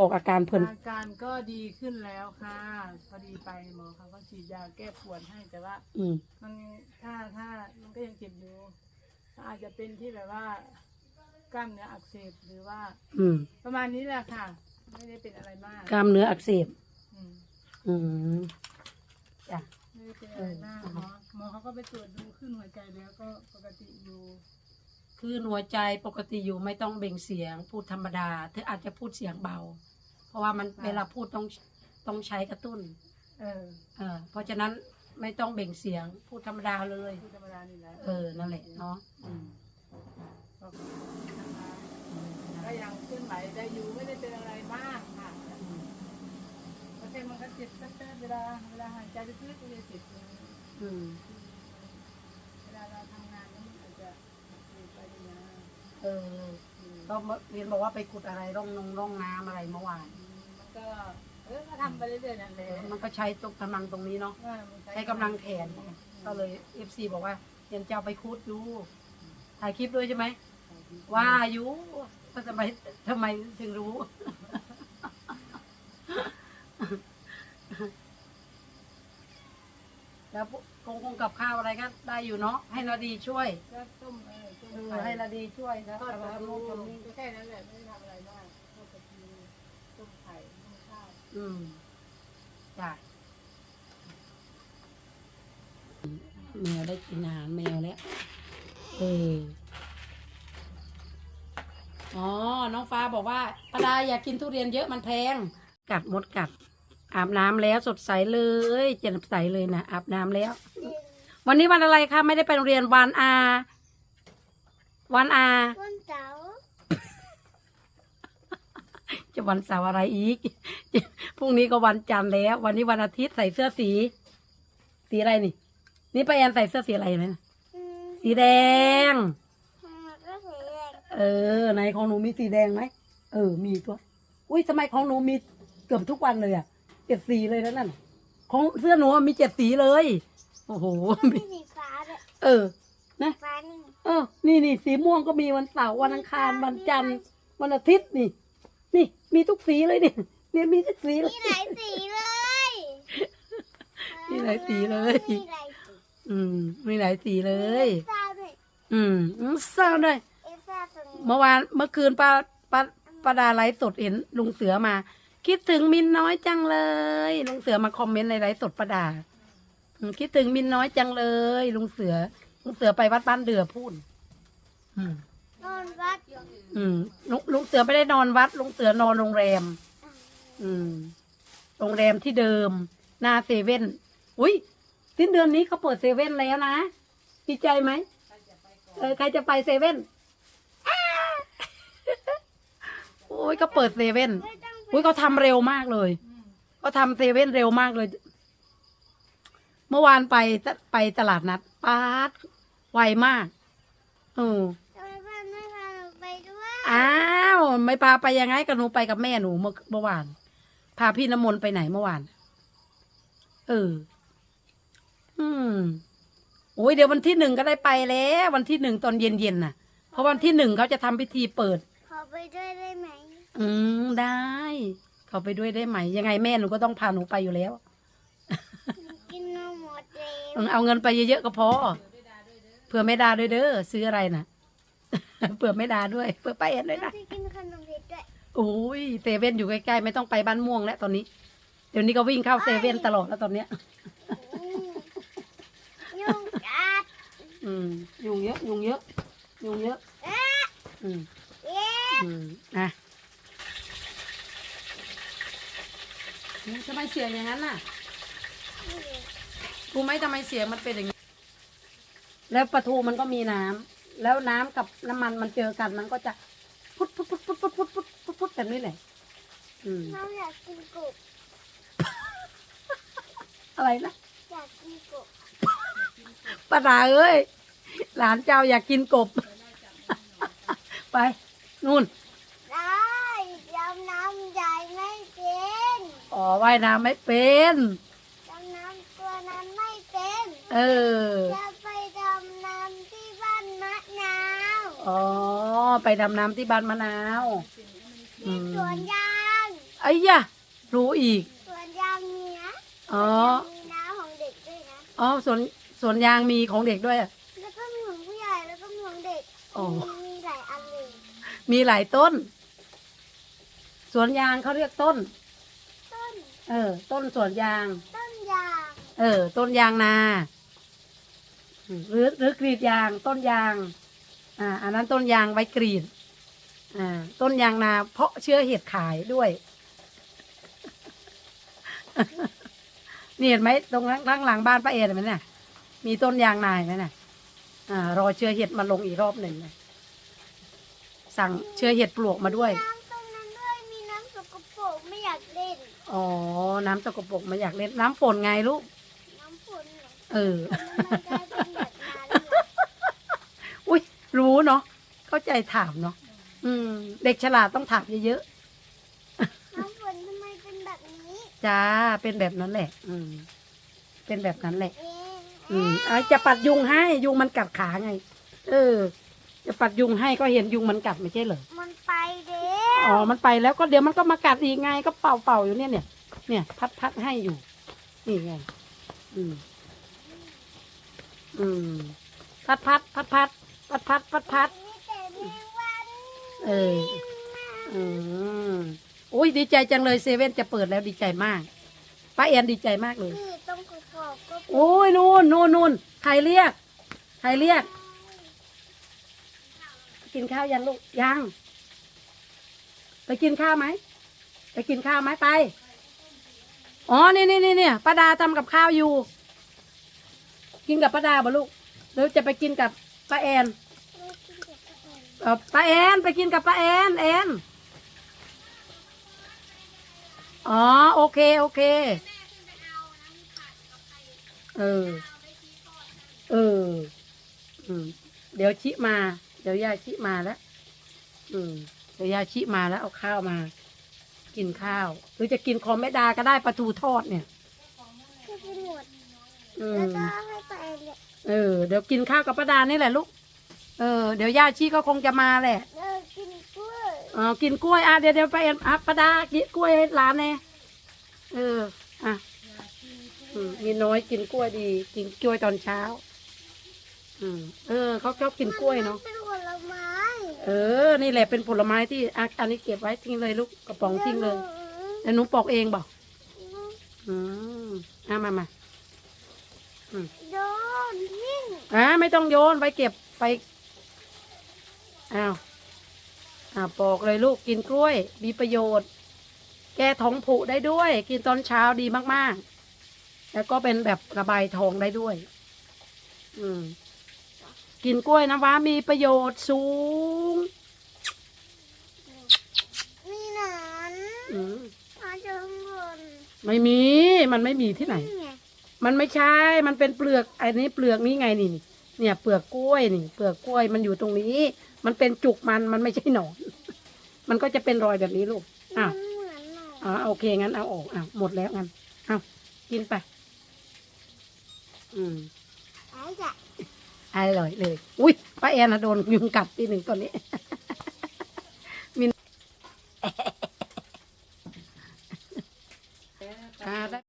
ออกอาการเพิ่นอาการก็ดีขึ้นแล้วค่ะ พอดีไปหมอเขาก็ฉีดยาแก้ปวดให้แต่ว่า อืมมันถ้าถ้ามันก็ยังเจ็บอยู่อาจจะเป็นที่แบบว่ากล้ามเนื้ออักเสบหรือว่า อืมประมาณนี้แหละค่ะ ไม่ได้เป็นอะไรมากกล้ามเนื้ออักเสบ อืมอืมจ้ะ ไม่ได้เป็นอะไรมากเออหมอหมอเขาก็ไปตรวจดูขึ้นหัวใจแล้วก็ปกติอยู่ คือหัวใจปกติอยู่ไม่ต้องเบ่งเสียงพูดธรรมดา เธออาจจะพูดเสียงเบา เพราะว่ามันเวลาพูดต้องต้องใช้กระตุ้น เออ เออ เพราะฉะนั้นไม่ต้องเบ่งเสียงพูดธรรมดาเลย พูดธรรมดานี่แหละเออนั่นแหละเนาะอืมก็นะคะก็ยังเคลื่อนไหวได้อยู่ไม่ได้เป็นอะไรมากค่ะบางทีมันก็เจ็บแป๊บๆเวลาเวลาหายใจลึกๆก็จะเจ็บเลยอืมเวลาเราทำงานนี่อาจจะเจ็บไปอย่างนี้นะ เออก็เรียนบอกว่าไปขุดอะไรร่องนงร่องน้ำอะไรเมื่อวานมันก็เออก็ทำไปเรื่อยๆนั่นแหละมันก็ใช้ตกกำลังตรงนี้เนาะเออมันใช้กำลังแขนก็เลยเอฟซีบอกว่าเรียนจะเอาไปคุดดูถ่ายคลิปด้วยใช่ไหมว่าอยู่ว่าทำไมทำไมถึงรู้ แล้วคงคงกับข้าวอะไรก็ได้อยู่เนาะให้นาดีช่วย ก็ต้มเออต้มเออไข่ให้นาดีช่วยนะทอดปลาทำทูนู่นทำนี่ก็แค่นั้นแหละไม่ได้ทำอะไรมากทอดปลาทูต้มไข่ต้มข้าวอืมจ้ะแมวได้กินอาหารแมวแล้ว เออ อ๋อ น้องฟ้าบอกว่าปาดาอยากกินทุเรียนเยอะมันแพง กัดมดกัด อาบน้ำแล้วสดใสเลย เจนใสเลยนะอาบน้ำแล้ว วันนี้วันอะไรคะไม่ได้ไปโรงเรียนวันอา วันอา วันเสาร์จะวันเสาร์อะไรอีก พรุ่งนี้ก็วันจันทร์แล้ว วันนี้วันอาทิตย์ใส่เสื้อสี สีอะไรนี่ นี่ป้าแอนใส่เสื้อสีอะไรนะอืมสีแดงก็สีแดง เออ ในของหนูมีสีแดงไหม เออ มีตัว อุ้ยทำไมของหนูมีเกือบทุกวันเลยอะเจ็ดสีเลยนะนั่น ของเสื้อหนูอะมีเจ็ดสีเลย โอ้โห มีสีฟ้าด้วย เออ นะฟ้านี่ เออ นี่นี่สีม่วงก็มีวันเสาร์วันอังคารวันจันทร์วันอาทิตย์นี่ นี่มีทุกสีเลยเนี่ยเนี่ยมีทุกสีเลยมีหลายสีเลยมีหลายสีเลย มีหลายสีอืม มีหลายสีเลย เอฟซ่าด้วยอืมอืมเศร้าด้วยเอฟซ่าตรงนี้เมื่อวานเมื่อคืนป้าป้าป้าดาไลฟ์สดเห็นลุงเสือมา คิดถึงมินน้อยจังเลยลุงเสือมาคอมเมนต์ในไลฟ์สดป้าดาอืมคิดถึงมินน้อยจังเลยลุงเสือ ลุงเสือไปวัดบ้านเดือพูดอืม นอนวัดอืมลุงลุงเสือไม่ได้นอนวัด ลุงเสือนอนโรงแรม อืม โรงแรมที่เดิม หน้าเซเว่นอุ้ยสิ้นเดือนนี้เขาเปิดเซเว่นแล้วนะดีใจไหมเออใครจะไปเซเว่นอ้าโอ้ยก็เปิดเซเว่นไม่ต้องไปอุ้ยเขาทำเร็วมากเลยเขาทำเซเว่นเร็วมากเลย เมื่อวานไปไปตลาดนัดป๊าดไวมากอือทำไมพ่อไม่พาหนูไปด้วยอ้าวไม่พาไปยังไงกับหนูไปกับแม่หนูเมื่อเมื่อวาน พาพี่น้ำมนต์ไปไหนเมื่อวาน เออ อืมโอ้ยเดี๋ยววันที่หนึ่งก็ได้ไปแล้ว วันที่หนึ่งตอนเย็นๆน่ะ เพราะวันที่หนึ่งเขาจะทำพิธีเปิด ขอไปด้วยได้ไหม อืมได้เขาไปด้วยได้ไหม ยังไงแม่หนูก็ต้องพาหนูไปอยู่แล้วกินนมหมด เลยอืมเอาเงินไปเยอะๆก็พอเผื่อไม่ดาด้วยเด้อซื้ออะไรน่ะเผื่อไม่ดาด้วยเผื่อไปเอ็นด้วยน้อนะงจะกินขนมเผ็ดด้วยโอ้ยเซเว่นอยู่ใกล้ๆไม่ต้องไปบ้านม่วงแล้วตอนนี้ เดี๋ยวนี้ก็วิ่งเข้าเซเว่นตลอดแล้วตอนเนี้ยอืมยุงกัดอืมยุงเยอะยุงเยอะยุงเยอะเอ๊ะอืมเอ๊ะอืมอะทำไมเสียงอย่างนั้นน่ะ รู้ไหมทำไมเสียงมันเป็นอย่างนี้ แล้วปลาทูมันก็มีน้ำแล้วน้ำกับน้ำมันมันเจอกันมันก็จะพุดพุดพุดพุดพุดพุดพุดพุดพุดแบบนี้แหละอืมน้องอยากกินกบอะไรนะอยากกินกบป้าดาเอ้ย หลานเจ้าอยากกินกบ ไป นู่น ได้ดำน้ำใหญ่ไม่เป็น อ๋อว่ายน้ำไม่เป็น ดำน้ำตัวนั้นไม่ เป็นเออ จะไปดำน้ำที่บ้านมะนาวอ๋อ ไปดำน้ำที่บ้านมะนาวอืที่มสวนยางอไอ้ยะรู้อีก สวนยางมีนะอ๋อ มีน้ำของเด็กด้วยนะ อ๋อสวนสวนยางมีของเด็กด้วยอะแล้วก็มีของผู้ใหญ่แล้วก็มีของเด็กอ๋อ มีมีหลายอันเลยมีหลายต้น สวนยางเขาเรียกต้น ต้นเออ ต้นสวนยาง ต้นยาง เออ ต้นยางนาอืม หรือหรือกรีดยางต้นยางอ่าอันนั้นต้นยางไว้กรีดอ่าต้นยางนาเพาะเชื้อเห็ดขายด้วยนี่เห็นไหมตรงข้างหลังบ้านป้าเอ็นเห็นไหมเนี่ยมีต้นยางนาเห็นไหมน่ะอ่ารอเชื้อเห็ดมาลงอีกรอบหนึ่งนะสั่งเชื้อเห็ดปลวกมาด้วย น้ำตรงนั้นด้วยมีน้ำสกปรกไม่อยากเล่น อ๋อ น้ำตกปรกมาอยากเล่นน้ำฝนไงลูกน้ำฝน เหรอเออมันกลายเป็นแบบนั้นเหรออุ้ยรู้เนาะเข้าใจถามเนาะอืม เด็กฉลาดต้องถามเยอะน้ำฝนทำไมเป็นแบบนี้ ๆจ้าเป็นแบบนั้นแหละ อืม เป็นแบบนั้นแหละ เองอืมเอาจะปัดยุงให้ยุงมันกัดขาไง เออ จะปัดยุงให้ก็เห็นยุงมันกัดไม่ใช่เหรอมันไปเด้อ๋อมันไปแล้วก็เดี๋ยวมันก็มากัดอีกไงก็เป่าเป่าๆอยู่เนี่ยเนี่ยเนี่ยพัดพัดให้อยู่ นี่ไง อืม อืม พัดพัดพัดพัดพัดพัดพัดพัดมีแต่แมงวันเอออืมอุ้ยดีใจจังเลยเซเว่นจะเปิดแล้วดีใจมากป้าแอนดีใจมากเลยนี่ต้องกรอบก็โอ้ยนู่นนู่นนู่นใครเรียก ใครเรียก กินข้าวยังลูกยังไปกินข้าวไหมไปกินข้าวไหมไป อ๋อนี่นี่นี่เนี่ยป้าดาทำกับข้าวอยู่ กินกับป้าดาบ่ลูกหรือจะไปกินกับป้าแอนไม่กินเด็กก็เองเออป้าแอนไปกินกับป้าแอนแอนอ๋อโอเคโอเคเออเอออืมเดี๋ยวชิมา เดี๋ยวยาชิมาแล้วอืมเดี๋ยวยาชิมาแล้วเอาข้าวมา กินข้าว หรือจะกินคอมแม่ดาก็ได้ปลาทูทอดเนี่ยคื อกินหมดอืแล้วม ก็ให้ไปเลยเออ เดี๋ยวกินข้าวกับป้าดานี่แหละลูก เออ เดี๋ยวย่าชีก็คงจะมาแหละเออกินกล้วยอ๋อกินกล้วย อะ เดี๋ยวเดี๋ยวไปเอ็นอะป้าดากินกล้วยให้หลานแน่เออ อะอืมมีน้อยกินกล้วยดี กินกล้วยตอนเช้า อืม เออ เขาชอบกินกล้วยเนาะ เป็นผลไม้เออ นี่แหละเป็นผลไม้ที่อะอันนี้เก็บไว้ทิ้งเลยลูก กระป๋องทิ้งเลยแต่หนูปอกเองบอกอืมอะมามา โดนทิ้งอะไม่ต้องโยนไปเก็บไปอ้าวอ่าปอกเลยลูกกินกล้วย มีประโยชน์ แก้ท้องผูได้ด้วย กินตอนเช้าดีมากๆ แล้วก็เป็นแบบระบายท้องได้ด้วย อืม กินกล้วยนะวะมีประโยชน์สูง มีหนอนอืมมาจากข้างบนไม่มี มันไม่มีที่ไหนไง มันไม่ใช่ มันเป็นเปลือก อันนี้เปลือกนี่ไงนี่ เนี่ยเปลือกกล้วยนี่ เปลือกกล้วยมันอยู่ตรงนี้ มันเป็นจุกมัน มันไม่ใช่หนอน มันก็จะเป็นรอยแบบนี้ลูก อ้าวอ๋อโอเคงั้นเอาออกอ้าวหมดแล้วงั้นเอากินไป อืมอร่อยเลย อุ้ยป้าแอนนะโดนยุงกัดทีหนึ่งตอนนี้ มิน